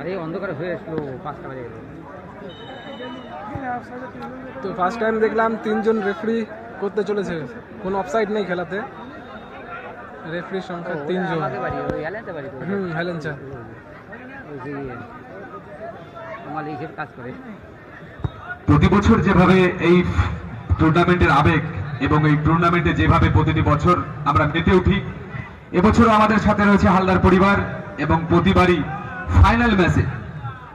আর অন্ধকার হয়ে আসলো পাঁচটা বাজে গেল। তো ফার্স্ট টাইম দেখলাম তিনজন রেফারি করতে চলেছে। কোনো অফসাইড নেই খেলাতে। রেফারির সংখ্যা তিনজন। হুম যে আমার এইসব কাজ করে। প্রতি বছর যেভাবে এই টুর্নামেন্টের আবেগ এবং এই টুর্নামেন্টে যেভাবে প্রতিটি বছর আমরা মেতে উঠি এবছরও আমাদের সাথে রয়েছে হালদার পরিবার এবং প্রতিবারই ফাইনাল ম্যাচে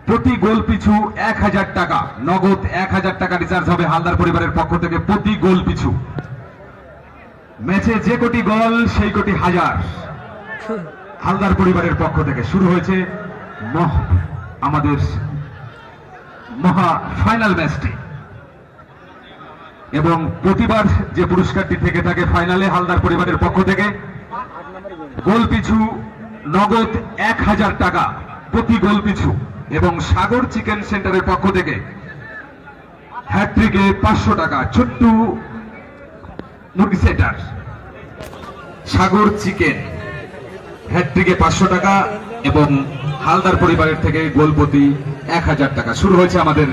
প্রতি গোল পিছু এক হাজার টাকা, নগদ এক হাজার টাকা রিচার্জ হবে হালদার পরিবারের পক্ষ থেকে প্রতি গোল পিছু। ম্যাচে যে কোটি গোল, সেই কোটি হাজার হালদার পরিবারের পক্ষ থেকে শুরু হয়েছে আমাদের মহা ফাইনাল ম্যাচটি এবং প্রতিবার যে পুরস্কারটি থেকে থাকে ফাইনালে হালদার পরিবারের পক্ষ থেকে, গোল পিছু নগদ এক হাজার টাকা প্রতি গোল পিছু এবং সাগর চিকেন সেন্টারের পক্ষ থেকে হ্যাট্রিকে পাঁচশো টাকা, ছোট্ট মুরগি সেন্টার। সাগর চিকেন হ্যাট্রিকে পাঁচশো টাকা এবং হালদার পরিবারের থেকে গোলপতি এক হাজার টাকা। শুরু হয়েছে আমাদের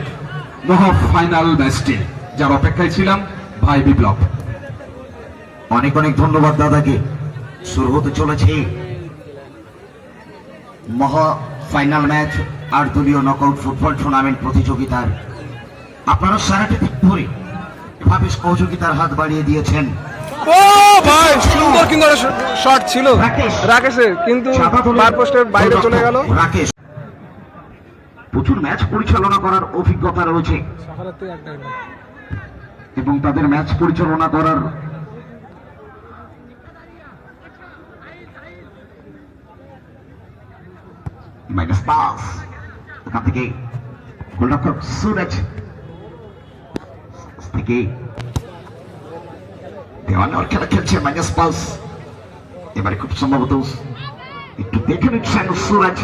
মহা ফাইনাল ম্যাচটি, যার অপেক্ষায় ছিলাম ভাই বিপ্লব। অনেক অনেক ধন্যবাদ দাদাকে। শুরু হতে চলেছে মহা ফাইনাল ম্যাচ আর দলীয় নকআউট ফুটবল টুর্নামেন্ট প্রতিযোগিতার। আপনারা সারাটি দিক ধরে এভাবে সহযোগিতার হাত বাড়িয়ে দিয়েছেন। ও ভাই সুন্দর কিন্তু শট ছিল। রাকেশের কিন্তু বার পোস্টের বাইরে চলে গেল। রাকেশ। প্রচুর ম্যাচ পরিচালনা করার অভিজ্ঞতা রয়েছে। এবং তাদের ম্যাচ পরিচালনা করার মাইনাস পাস এখান থেকে গোলরক্ষক সুরজ থেকে দেওয়ানোর খেলা খেলছে মাইনাস পাস এবারে খুব সম্ভবত একটু দেখে নিচ্ছেন সুরজ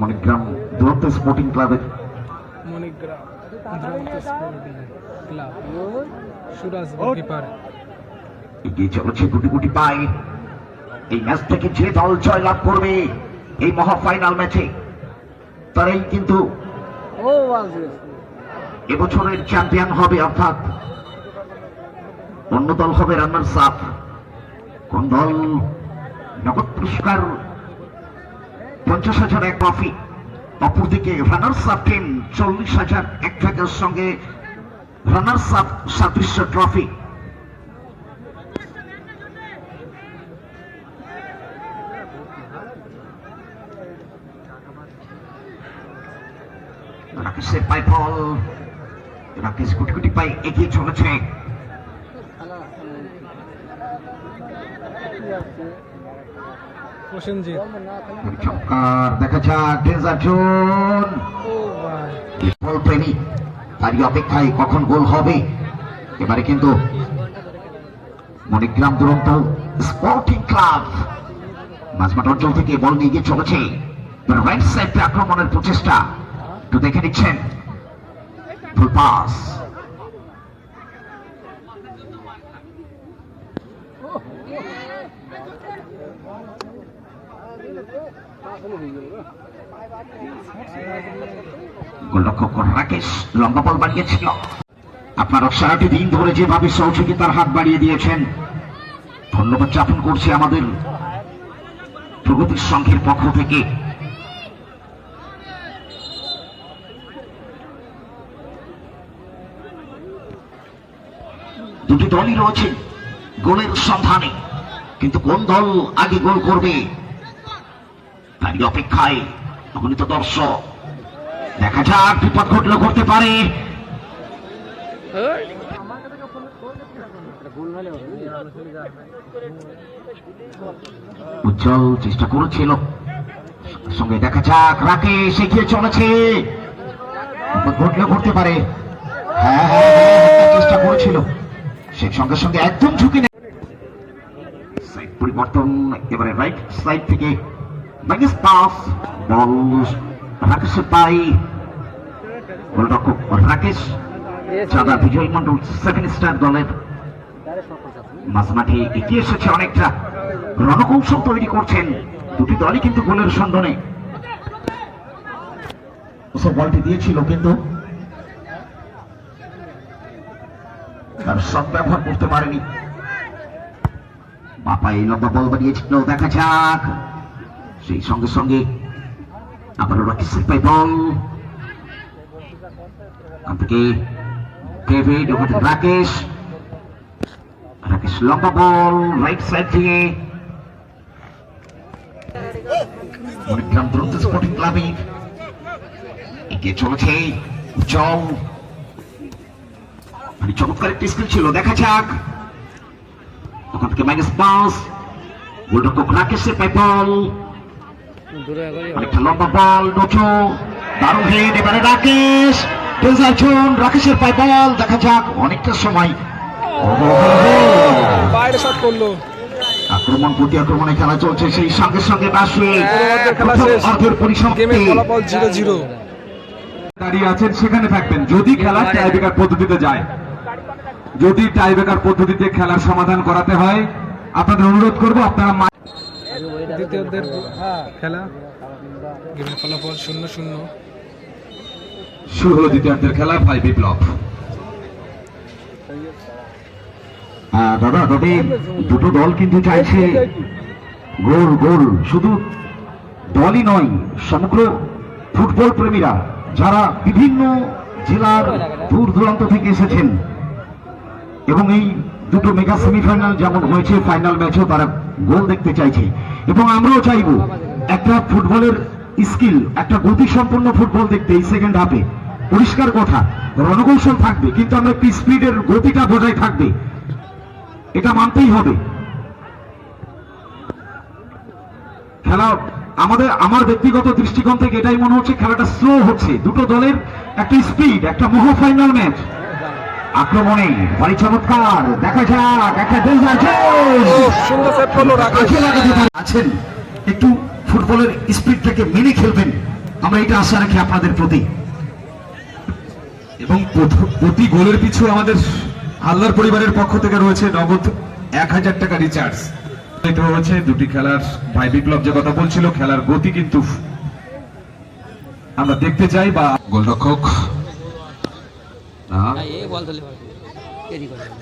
মণিগ্রাম দুরন্ত স্পোর্টিং ক্লাবের মণিগ্রাম দুরন্ত স্পোর্টিং ক্লাব সুরাজ গোলকিপার এগিয়ে চলেছে গুটি গুটি পাই এই ম্যাচ থেকে যে দল জয়লাভ করবে এই মহা ফাইনাল ম্যাচে তারাই কিন্তু এবছরের চ্যাম্পিয়ন হবে অর্থাৎ অন্য দল হবে রান্নার সাপ কোন দল? নগদ পুরস্কার পঞ্চাশ হাজার এক ট্রফি অপরদিকে রানার্স আপ টিম চল্লিশ হাজার এক টাকার সঙ্গে রানার্স আপ সাদৃশ্য ট্রফি রাকেশ এগিয়ে চলেছে। প্রসেনজিৎ। দেখা যাক ডেঞ্জার জোন। বল প্রেমী তারই অপেক্ষায় কখন গোল হবে? এবারে কিন্তু মণিগ্রাম দুরন্ত স্পোর্টিং ক্লাব মাঝমাঠ অঞ্চল থেকে বল নিয়ে গিয়ে চলেছে। রাইট সাইডে আক্রমণের প্রচেষ্টা। একটু দেখে নিচ্ছেন। Full pass. গোলরক্ষক রাকেশ, লম্বা বল বাড়িয়েছিল। আপনারা সারাটি দিন ধরে যেভাবে সহযোগিতার হাত বাড়িয়ে দিয়েছেন। ধন্যবাদ জ্ঞাপন করছি আমাদের প্রগতির সংঘের পক্ষ থেকে দুটি দলই রয়েছে গোলের সন্ধানে। কিন্তু কোন দল আগে গোল করবে? তারই অপেক্ষায় অগণিত দর্শক। দেখা যাক বিপদ ঘটলেও করতে পারে। উজ্জ্বল চেষ্টা করেছিল। সঙ্গে দেখা যাক রাকেশ এগিয়ে চলেছে। ঘটলেও করতে পারে। হ্যাঁ হ্যাঁ, হ্যাঁ, চেষ্টা করেছিল। সেই সঙ্গে সঙ্গে একদম ঝুঁকি সাইড পরিবর্তন, এবারে রাইট সাইড থেকে মাইনাস পাস বল রাকেশের পাই রাকেশ চাঁদা বিজয় মন্ডল সেভেন স্টার দলের মাঝমাঠে এগিয়ে এসেছে অনেকটা। রণকৌশল তৈরি করছেন দুটি দলই কিন্তু গোলের সন্ধানে। বলটি দিয়েছিল কিন্তু তার সব ব্যবহার করতে পারেনি। বাপা এই লম্বা বল বানিয়েছিল দেখা যাক। সেই সঙ্গে সঙ্গে আবারও রাখি সিপাই বল? রাকেশ। রাকেশ লম্বা বল রাইট সাইড থেকে মণিগ্রাম দ্রুত স্পোর্টিং ক্লাবের এগিয়ে চলেছে, উজ্জ্বল। মানে চমৎকার একটি স্কিল ছিল। দেখা যাক। ওখান থেকে মাইনাস পাস গোলরক্ষক রাকেশের পাই বল। লম্বা বল নোচো দারুণ হেড এবারে রাকেশ। রাকেশের পাই বল। দেখা যাক অনেকটা সময়। বাইরে শট করল। আক্রমণ প্রতি আক্রমণে খেলা চলছে সেই সঙ্গে সঙ্গে অর্ধের। পরিসমাপ্তি। ফলাফল জিরো জিরো দাঁড়িয়ে আছেন সেখানে থাকবেন। যদি খেলা টাইব্রেকার পদ্ধতিতে যায়। যদি টাইব্রেকার পদ্ধতিতে খেলার সমাধান করাতে হয়। আপনাদের অনুরোধ করব আপনারা দ্বিতীয়দের খেলা। গেমের ফলাফল শূন্য শূন্য। শুরু হলো দ্বিতীয়ার্ধের খেলা ভাই বিপ্লব। দাদা তবে দুটো দল কিন্তু চাইছে গোল গোল। শুধু দলই নয় সমগ্র ফুটবল প্রেমীরা যারা বিভিন্ন জেলার দূর দূরান্ত থেকে এসেছেন এবং এই দুটো মেগা সেমিফাইনাল যেমন হয়েছে ফাইনাল ম্যাচেও তারা গোল দেখতে চাইছে। এবং আমরাও চাইব একটা ফুটবলের স্কিল, একটা গতিসম্পন্ন ফুটবল দেখতে এই সেকেন্ড হাফে পরিষ্কার কথা, রণকৌশল থাকবে, কিন্তু আমরা একটি স্পিডের গতিটা বজায় থাকবে। এটা মানতেই হবে। খেলা, আমাদের, আমার ব্যক্তিগত দৃষ্টিকোণ থেকে এটাই মনে হচ্ছে, খেলাটা স্লো হচ্ছে। দুটো দলের একটা স্পিড একটা মোহ ফাইনাল ম্যাচ আক্রমণে ভারী চমৎকার। দেখা যাক একটা ডেঞ্জার খুব সুন্দর করল আছেন একটু ফুটবলের স্পিডটাকে মেনে খেলবেন। আমরা এটা আশা রাখি আপনাদের প্রতি। এবং প্রতি গোলের পিছু আমাদের হালদার পরিবারের পক্ষ থেকে রয়েছে নগদ এক হাজার টাকা রিচার্জ এটা হচ্ছে দুটি খেলার ভাই বিপ্লব যে কথা বলছিল খেলার গতি কিন্তু আমরা দেখতে চাই বা গোলরক্ষক হ্যাঁ, এই বল ধরলে হবে। দেরি করে। হবে।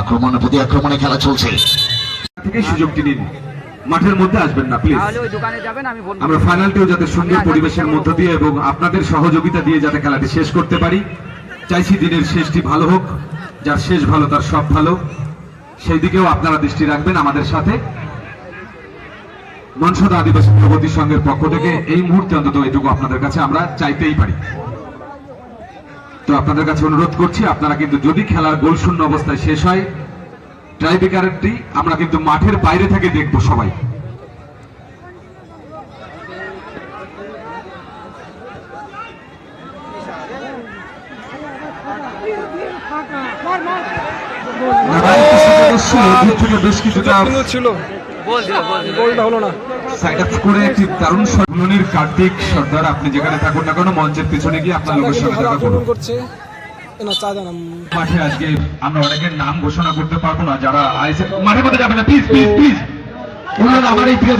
আক্রমণে প্রতি আক্রমণে খেলা চলছে। থেকে সুযোগটি নিন। মাঠের মধ্যে আসবেন না প্লিজ তাহলে ওই দোকানে যাবেন আমি ফোন আমরা ফাইনালটিও যাতে সুন্দর পরিবেশের মধ্য দিয়ে এবং আপনাদের সহযোগিতা দিয়ে যাতে খেলাটি শেষ করতে পারি। চাইছি দিনের শেষটি ভালো হোক। যার শেষ ভালো তার সব ভালো। সেই দিকেও আপনারা দৃষ্টি রাখবেন আমাদের সাথে। মনসদ আদিবাসী প্রগতি সংঘের পক্ষ থেকে এই মুহূর্তে অন্তত এটুকু আপনাদের কাছে আমরা চাইতেই পারি। তো আপনাদের কাছে অনুরোধ করছি, আপনারা কিন্তু যদি খেলার গোল শূন্য অবস্থায় শেষ হয় ট্রাইবেকারটি আমরা কিন্তু মাঠের বাইরে থেকে দেখব সবাই। বেশ কিছুটা ছিল বল দিল বল দিল গোলটা হলো না। সাইড আপ করে একটি দারুণ সর্বনীর কার্তিক সর্দার আপনি যেখানে থাকুন না কেন মঞ্চের পিছনে গিয়ে আপনার লোকের সঙ্গে দেখা করুন। করছে। মাঠে আজকে আমরা অনেকের নাম ঘোষণা করতে পারব না যারা আইসে মাঠে মধ্যে যাবে না প্লিজ প্লিজ প্লিজ আমার এই প্রিয়